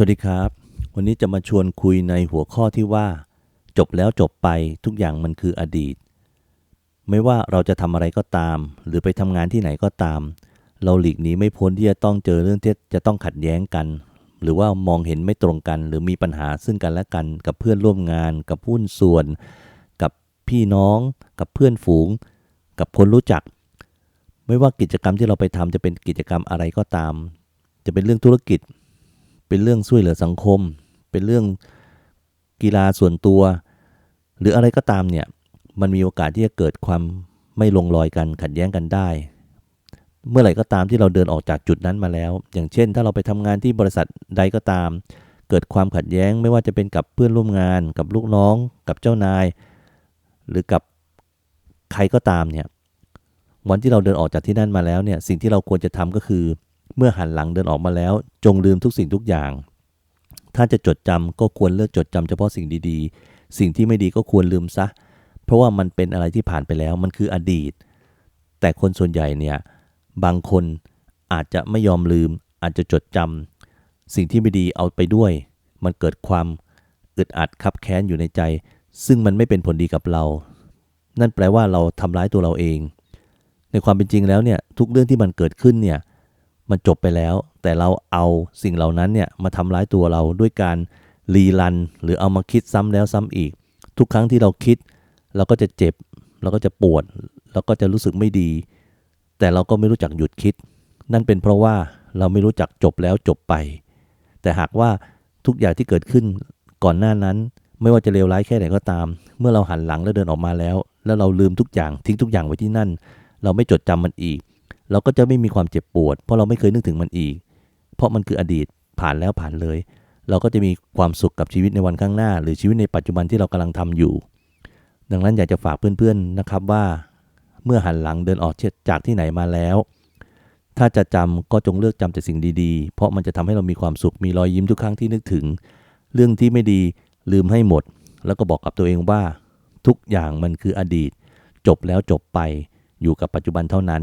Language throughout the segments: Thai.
สวัสดีครับ วันนี้จะมาชวนคุยในหัวข้อที่ว่า จบแล้วจบไปทุกอย่างมันคืออดีต ไม่ว่าเราจะทำอะไรก็ตาม หรือไปทำงานที่ไหนก็ตาม เราหลีกหนีไม่พ้นที่จะต้องเจอเรื่องที่จะต้องขัดแย้งกัน หรือว่ามองเห็นไม่ตรงกัน หรือมีปัญหาซึ่งกันและกัน กับเพื่อนร่วมงาน กับหุ้นส่วน กับพี่น้อง กับเพื่อนฝูง กับคนรู้จัก ไม่ว่ากิจกรรมที่เราไปทำจะเป็นกิจกรรมอะไรก็ตาม จะเป็นเรื่องธุรกิจ เป็นเรื่องช่วยเหลือสังคม เป็นเรื่องกีฬาส่วนตัว หรืออะไรก็ตามเนี่ยมันมีโอกาสที่จะเกิดความไม่ลงรอยกันขัดแย้งกันได้ เมื่อไหร่ก็ตามที่เราเดินออกจากจุดนั้นมาแล้ว อย่างเช่น ถ้าเราไปทำงานที่บริษัทใดก็ตาม เกิดความขัดแย้งไม่ว่าจะเป็นกับเพื่อนร่วมงาน กับลูกน้อง กับเจ้านาย หรือกับใครก็ตามเนี่ยวันที่เราเดินออกจากที่นั่นมาแล้วเนี่ยสิ่งที่เราควรจะทำก็คือ เมื่อหันหลังเดินออกมาแล้ว จงลืมทุกสิ่งทุกอย่าง ถ้าจะจดจำก็ควรเลือกจดจำเฉพาะสิ่งดีๆ สิ่งที่ไม่ดีก็ควรลืมซะ เพราะว่ามันเป็นอะไรที่ผ่านไปแล้วมันคืออดีต แต่คนส่วนใหญ่เนี่ยบางคนอาจจะไม่ยอมลืม อาจจะจดจำสิ่งที่ไม่ดีเอาไปด้วย มันเกิดความอึดอัดคับแค้นอยู่ในใจ ซึ่งมันไม่เป็นผลดีกับเรา นั่นแปลว่าเราทำร้ายตัวเราเอง ในความเป็นจริงแล้วเนี่ยทุกเรื่องที่มันเกิดขึ้นเนี่ย มันจบไปแล้ว แต่เราเอาสิ่งเหล่านั้นเนี่ยมาทำร้ายตัวเราด้วยการรีรัน หรือเอามาคิดซ้ำแล้วซ้ำอีก ทุกครั้งที่เราคิด เราก็จะเจ็บ เราก็จะปวด เราก็จะรู้สึกไม่ดี แต่เราก็ไม่รู้จักหยุดคิด นั่นเป็นเพราะว่าเราไม่รู้จักจบแล้วจบไป แต่หากว่าทุกอย่างที่เกิดขึ้นก่อนหน้านั้น ไม่ว่าจะเลวร้ายแค่ไหนก็ตาม เมื่อเราหันหลังแล้วเดินออกมาแล้ว แล้วเราลืมทุกอย่างทิ้งทุกอย่างไว้ที่นั่น เราไม่จดจำมันอีก เราก็จะไม่มีความเจ็บปวด เพราะเราไม่เคยนึกถึงมันอีก เพราะมันคืออดีตผ่านแล้วผ่านเลย เราก็จะมีความสุขกับชีวิตในวันข้างหน้า หรือชีวิตในปัจจุบันที่เรากำลังทำอยู่ ดังนั้นอยากจะฝากเพื่อนๆนะครับว่า เมื่อหันหลังเดินออกจากที่ไหนมาแล้ว ถ้าจะจำก็จงเลือกจำแต่สิ่งดีๆ เพราะมันจะทำให้เรามีความสุขมีรอยยิ้มทุกครั้งที่นึกถึง เรื่องที่ไม่ดีลืมให้หมด แล้วก็บอกกับตัวเองว่า ทุกอย่างมันคืออดีต จบแล้วจบไปอยู่กับปัจจุบันเท่านั้น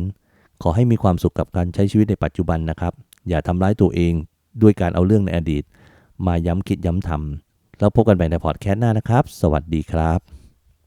ขอให้มีความสุขกับการใช้ชีวิตในปัจจุบันนะครับ อย่าทำร้ายตัวเองด้วยการเอาเรื่องในอดีต มาย้ำคิดย้ำทำแล้วพบกันใหม่ในพอดแคสต์หน้านะครับ สวัสดีครับ